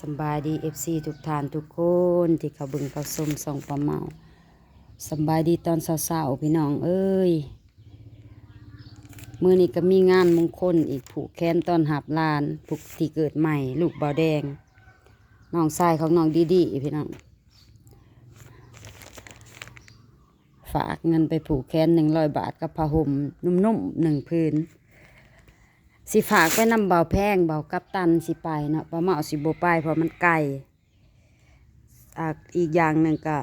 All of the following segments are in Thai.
สบายดีเอฟซีทุกท่านทุกคนที่เขาบึงเขาสมส่องประเมาสบายดีตอนเศร้าๆพี่น้องเอ้ยมือนี้ก็มีงานมงคลอีกผูกแขนตอนหับลานผูกที่เกิดใหม่ ลูกเบาวแดงน้องชายของน้องดีดีพี่น้องฝากเงินไปผูกแขนหนึ่งร้อยบาทกับผ้าห่มนุ่มๆหนึ่งพื้น สิฝากไปนำเบาแพงเบากับตันสิไปเนาะปลาเมาสิโบไปเพราะมันไกลอีกอย่างหนึ่งก็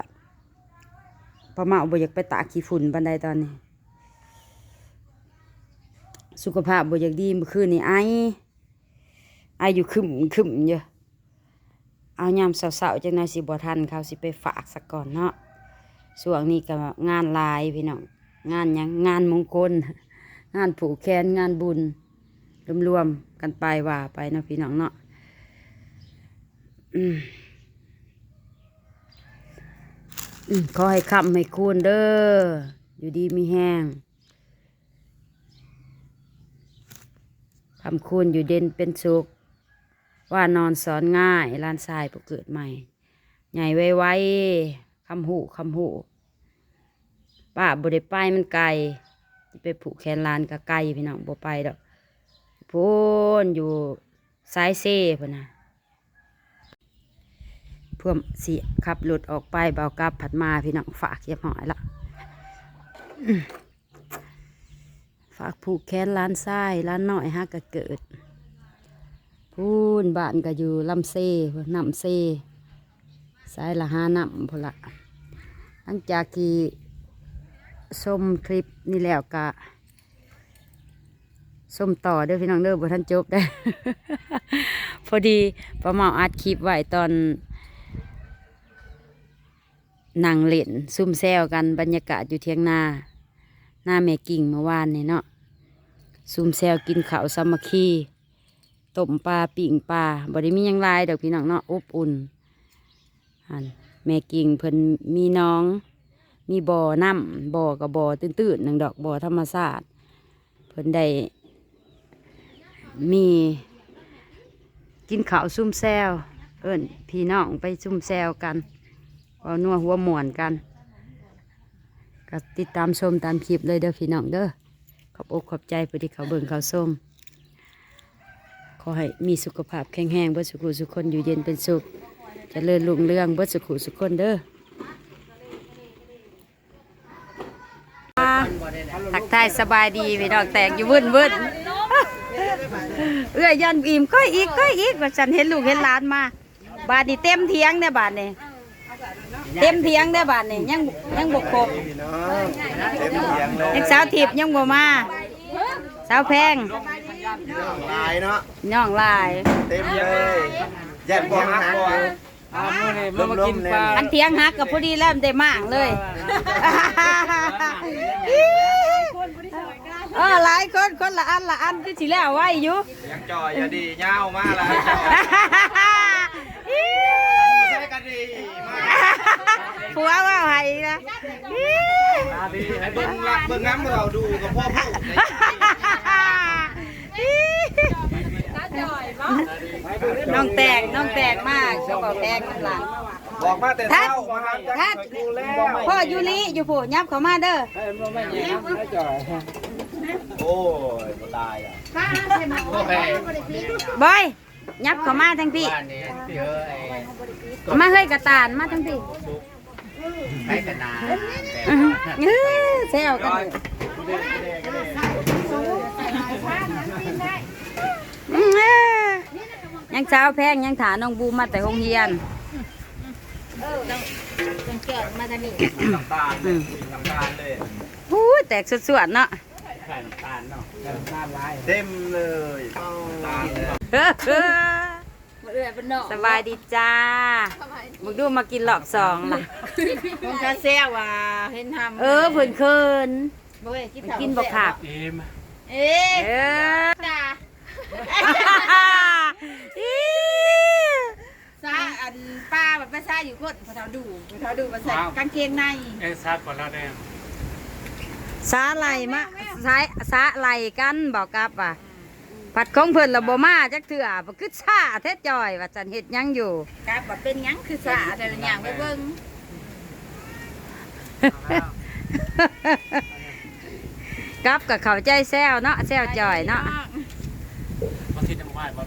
ปลาเมาบ่อยากไปตากขี้ฝุ่นบันไดตอนนี้ สุขภาพบ่อยากดีเมื่อคืนนี้ไอไออยู่คึมคึมอยู่เอายามเสาๆจังไดสิบ่ทันเขาสิไปฝากสักก่อนเนาะส่วงนี้ก็งานลายพี่น้องงานยังงานมงคล งานผูกแขนงานบุญ รวมๆกันไปว่าไปนะพี่น้องเนาะอือืมขอให้คำให้คูณเด้อ อยู่ดีมีแห้งคำคูณอยู่เด่นเป็นสุข ว่านอนสอนง่ายลานทรายผู้เกิดใหม่ ใหญ่ไวไวๆคำหูคำหูป้าบ่ได้ไปมันไกล ไปผูกแขนลานก็ไกลพี่น้องบ่ไปดอก พูนอยู่ซ้ายเซ่พุ่นนะเพื่อมสิขับรถออกไปเบากลับผัดมาพี่น้องฝากเรียบร้อยละฝากผูกแขนร้านทรายร้านหน้อยฮะก็เกิด พูนบ้านก็อยู่ลำเซ่น้ำเซ่สายละห้าน้ำพุ่นละหลังจากที่ชมคลิปนี่แล้วก็ ส้มต่อเด้อพี่น้องเด้อบ่ทันจบได้ พอดีป้าเมาอัดคลิปไว้ตอนนั่งเล่นซุ่มแซวกันบรรยากาศอยู่เทียงนาหน้าแม่กิ่งเมื่อวานนี่เนาะซุ่มแซวกินข้าวสามัคคีต้มปลาปิ่งปลาบ่ได้มียังลายดอกพี่น้องเนาะอบอุ่นอันแม่กิ่งเพิ่นมีน้อง มีบ่อน้ำบ่อกับบ่อตื้นๆหนึ่งดอกบ่อธรรมชาติเพิ่นได้ มี กินข้าวซุ่มแซวเอิ้นพี่น้องไปซุ่มแซวกันเอานัวหัวหมวนกันก็ติดตามชมตามคลิปเลยเด้อพี่น้องเด้อขอบอกขอบใจผู้ที่เขาเบิ่งเขาส้มขอให้มีสุขภาพแข็งแรงเบิดสุขุสุขคนอยู่เย็นเป็นสุขจะเลื่อนลุงเรื่องเบิดสุขุสุขคนเด้อทักทายสบายดีพี่น้องแตกอยู่วึ่นวึ่น เอื้อยยันอิ่มก้อยอีกก้อยอีกว่าฉันเห็นลูกเห็นหลานมา บาดนี้เต็มเทียงเนี่ยบาดนี้เต็มเทียงเนี่ยบาดนี้ยังยังบกครบพี่น้องเต็มเสียงเลยยังสาวทิพย์ยังบ่มาสาวแพงลายเนาะน้องลาย เต็มเลยแย่บ่ฮักบ่อามื้อนี้มามากินปลาอันเทียงหักกับพอดีแล้วมันได้มากเลย เออหลายคนคนละอันละอันที่สิแล้วไว้อยู่ยังจ่อยอย่าดียาวมาแล้วใช่กันดีมาผัวว่าไห้นะดีให้เบิ่งละเบิ่งงามเราดูกับพ่อผู้น้องแตกน้องแตกมากเขาบอกแตกข้างหลังบอกมาแต่ทัดเช้ามาหาจักทัดดูแล้วพ่ออยู่นี่อยู่ผู้ยับเขามาเด้อ โอ้ยบ่ตายอะโอเคบอยยับเขามาทั้งพี่บ้านนี้พี่เอ้ยมาเฮ้ยกระตานมาทั้งพี่ให้แต่นาอื้อหืออื้อแซวกันเลยอื้อเอ้อยังเช้าแพงยังถาน้องบูมาแต่โรงเรียนน้ำตาลเลยน้ำตาลเลยหู้แตกสุดๆเนาะน้ำตาลเนาะน้ำตาลลายเต็มเลยน้ำตาลเลยสบายดีจ้ามึงดูมากินรอบสองล่ะมันก็แซวว่าเห็นทำเออเพิ่นเคินบ่เว้ยกินกินบ่ขาดเอ๊ะเออจ้าอีซาอันป้าแบบภาษาอยู่คนพอเท่าดูพอเท่าดูภาษากางเกงในเอ้ซัดก่อนแล้วแน่ สาไหลมาสายสาไหลกันบอกกับว่าผัดของเพิ่นละบ่มาจักเถื่อบ่คือซ่าแท้จอย ว่าจันเฮ็ดหยังอยู่กาบ่เป็นหยังคือสาแต่ละอย่างไปเบิ่งกลับกับเขาใจแซวเนาะแซวจอยเนาะบางทีจะมาไหว้บ่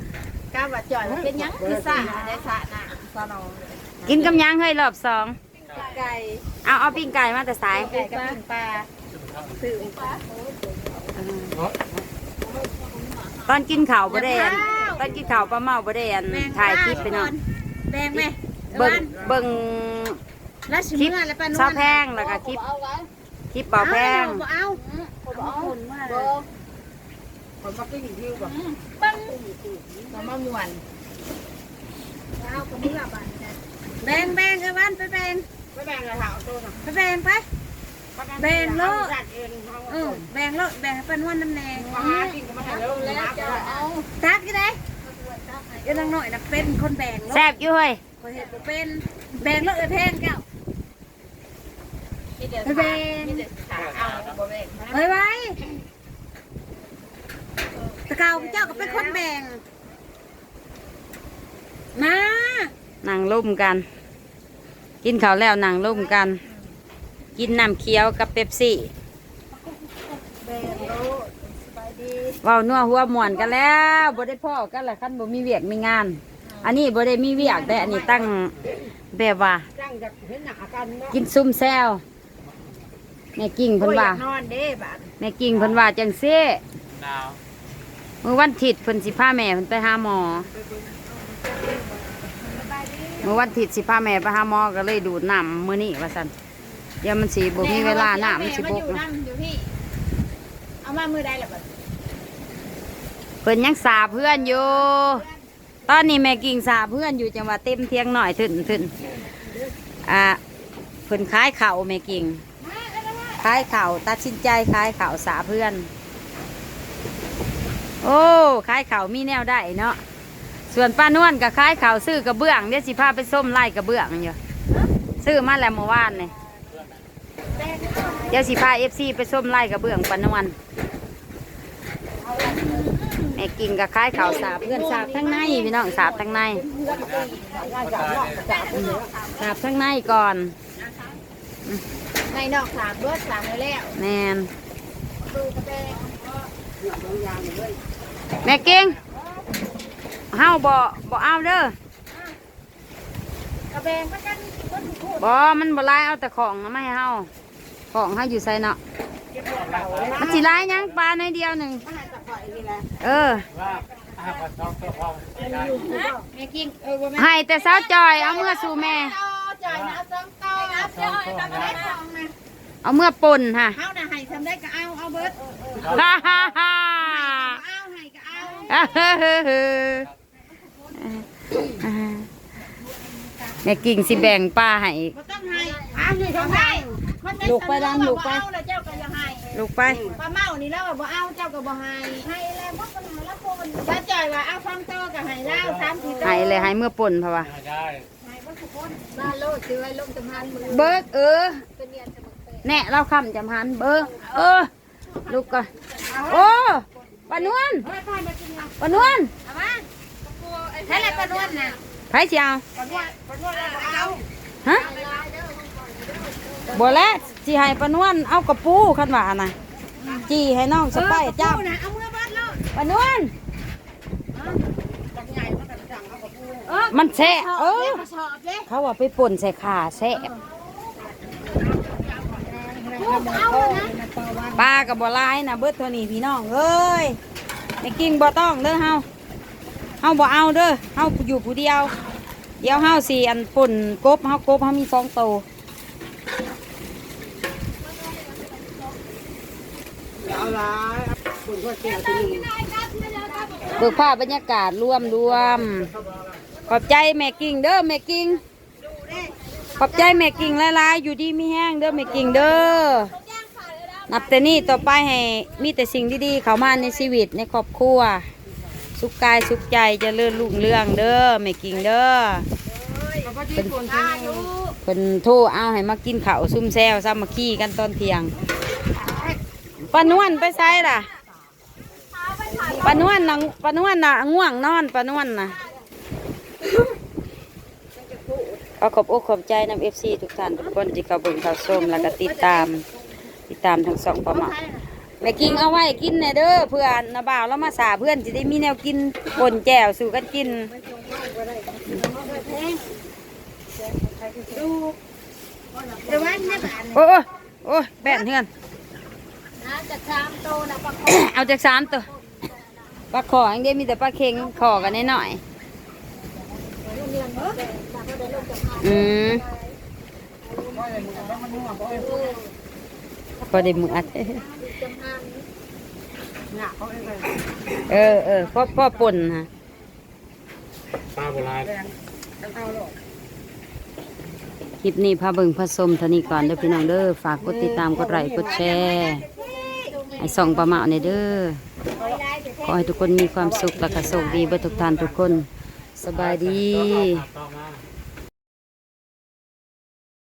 กาบ่จ่อยมันเป็นหยังคือสาได้สาน่ะสานองกินกำยังเฮ้ยรอบสองไก่เอาเอาปิ้งไก่มาแต่สายไก่กับปิ้งปลา ซื้อปลาตอนกินข้าวบ่ได้อันตอนกินข้าวปลาเมาบ่ได้อันถ่ายคลิปไปเนาะแบ่งไหมเบิ่งเบิ่งแล้วชิมคลิปเมื่อแล้วปานซาวแพงแล้วก็คลิปคลิปเป่าแพงบ่เอาบ่เอาคนมาเลยคนมากินวิวบ่ปังก็มาม่วนเอาก็มื้อละบาทแบ่งแบ่งเอ้วันไปแบ่งไปแบ่งเลยค่ะเอาตัวน่ะไปแบ่งไป แบ่งโลดเออแบ่งโลดแบ่งให้ปานวนน้ำแดงแล้วจะเอาตักก็ได้เดี๋ยวน้องหน่อยน่ะเป็นคนแบ่งโลดแซ่บอยู่เฮ้ยคนเห็นบ่เป็นแบ่งโลดเอ้ยแพงแก้วไปแบ่งเฮ้ยไว้ตะเกาเจ้าก็เป็นคนแบ่งมานั่งร่มกัน กินข้าวแล้วนั่งร่มกัน กินน้ำเคี้ยวกับเป๊ปซี่แบ่งโลดสบายดีเว้านัวหัวม่วนกันแล้วบ่ได้พ่อกันละคันบ่มีเวียกมีงาน อันนี้บ่ได้มีเวียกแต่อันนี้ตั้งแบบว่าจังจะเห็นหน้ากันเนาะกินซุ่มแซวแม่กิ่งเพิ่นว่าโอ้ยอยกนอนเด้บาดแม่กิ่งเพิ่นว่าจังซี่ดาวมื้อวันอาทิตย์เพิ่นสิพาแม่เพิ่นไปหาหมอมื้อวันอาทิตย์สิพาแม่ไปหาหมอก็เลยดูดน้ำมื้อนี้ว่าซั่นเดี๋ยวมันสิบ่มีเวลาน้ำมันสิบกแม่อยู่นะนั่งอยู่พี่เอามามือใดล่ะบัดเพิ่นยังสาเพื่อนอยู่ ตอนนี้แม่กิ่งสาเพื่อนอยู่จังหวัดเต็มเทียงหน่อยถึนถึนอ่าเพิ่นขายเข่าวแม่กิ่งขายเข่าวตัดสินใจขายเข่าวสาเพื่อน โอ้ขายเข่าวมีแนวได้เนาะส่วนป้านวลก็ขายเข่าวซื้อกระเบื้องเดี๋ยวสิพาไปส้มไล่กระเบื้องอยู่ซื้อมาแล้วเมื่อวานนี่ เดี๋ยวสิพาเอฟซีไปส้มไล่กระเบื้องป้านวลแม่กินกับคล้ายข่าวสาบเพื่อนสาบทั้งในพี่น้องสาบทั้งในสาบทั้งในก่อนในนอกสามเบิดสามแล้วแมนดูกระแบงแม่เก่งเฮาบ่บ่เอาเด้อกระแบงก็กันคนถูกบ่มันบ่ลายเอาแต่ของนะไม่ให้เฮา ของเฮาอยู่ใส่เนาะมันสิลายหยังปลาในอยเดียวหนึ่งมาหาตะข่อยนี่แหละเออว่าอาผัดทองตัวพองได้แม่กิ้งเออบ่แม่ให้แต่สาวจอยเอาเมื่อสู่แม่เอาจ่อยนะเอาซ้ำต่อเอาจ่อยทำอะไรของนะเอาเมื่อป่นฮะเอาน่ะให้ทำได้ก็เอาเอาเบิดฮ่าฮ่าฮ่าเอาให้ก็เอาอ่าเฮ้อเฮ้อเฮ้อแม่กิ่งสิแบ่งป้าให้บ่ต้องให้เอาให้ทำได้คนได้ ลูกไปดังลูกไปเอาแล้วเจ้าก็อย่าให้ลูกไปปลาเมานี่แล้วบ่เอาเจ้าก็บ่ให้ให้แล้วบ่ปัญหาละคนถ้าจ่อยว่าเอาฟังโตก็ให้แล้ว3 4โตให้เลยให้เมื่อป่นเพราะว่าได้ให้บ่ทุกคนบ้านโลดซื้อไว้ลงจำพันมือเบิกเออ เป็นเรียนสมุนไพรแน่เราคำจำหันเบิกเออ ลูกก่อนโอ้ปานวลเฮ้ยพามากินนะปานวลเอามาใช่แหละปลานวลน่ะไผสิเอาปลานวลปลานวลแล้วเอาฮะ บ่แล้วสิให้ปานวลเอากระปูคันว่าน่ะจี้ให้น้องสไปร์จับเอานะเอามือเบิดโลดปานวลจักใหญ่มันก็จังเอากับปูเออมันแซ่เออมาสอบเลยเขาว่าไปป่นใส่ขาแซ่บเอานะปลากับบ่หลายนะเบิดเท่านี้พี่น้องเอ้ยไม่กินบ่ต้องเด้อเฮาเฮาบ่เอาเด้อเฮาอยู่ผู้เดียว เดี๋ยวเฮาสิอันป่นกบเฮากบเฮามีสองโต วเอาละคุณก็เกี่ยวที่นี่เบิกภาพบรรยากาศรวมรวม ขอบใจแม่กิ่งเด้อแม่กิ่งขอบใจแม่กิ่งหลายๆอยู่ดีมีแห้งเด้อแม่กิ่งเด้อนับแต่นี้ต่อไปให้มีแต่สิ่งดีๆ เข้ามาในชีวิตในครอบครัว สุขกายสุขใจเจะเลื่อนลุ่งเรื่องเด้อแม่กิ่งเด้อเป็นเป็นโทรเอาให้มากินข้าวซุ่มแซวซ้ำมาขี้กันตอนเที่ยง ปานวนไปไซล่ะปานวลนะปานวลนะง่วงนอนปานวลนะก็ขอบอกขอบใจนำเอฟซีทุกท่านทุกคนที่เขาเบิ่งเขาชมแล้วก็ติดตาม ติดตามทั้งสองประมาแม่กิงเอาไว้กินแน่เด้อเพื่อนนบ่าวแล้วมาสาเพื่อนจะได้มีแนวกินปนแจวสู่กันกินเดี๋ยววันนี้บ้านโอ้โอ้แบนเฮือน นะจะชามโตนะปะเอาจากสามตัวปลาขออย่างเดียวมีแต่ปลาเค็งขอกันนิดหน่อยอืมพอได้มืออัดเออเออพ่อพ่อป่นฮะปลาโบราณคลิปนี้พาเบิงพาชมเท่านี้ก่อนเด้อพี่น้องเด้อฝากกดติดตามกดไลค์กดแชร์ ให้ส่องประมาณในเด้อขอให้ทุกคนมีความสุขและก็โชคดีเบิดทุกท่านทุกคน สบายดี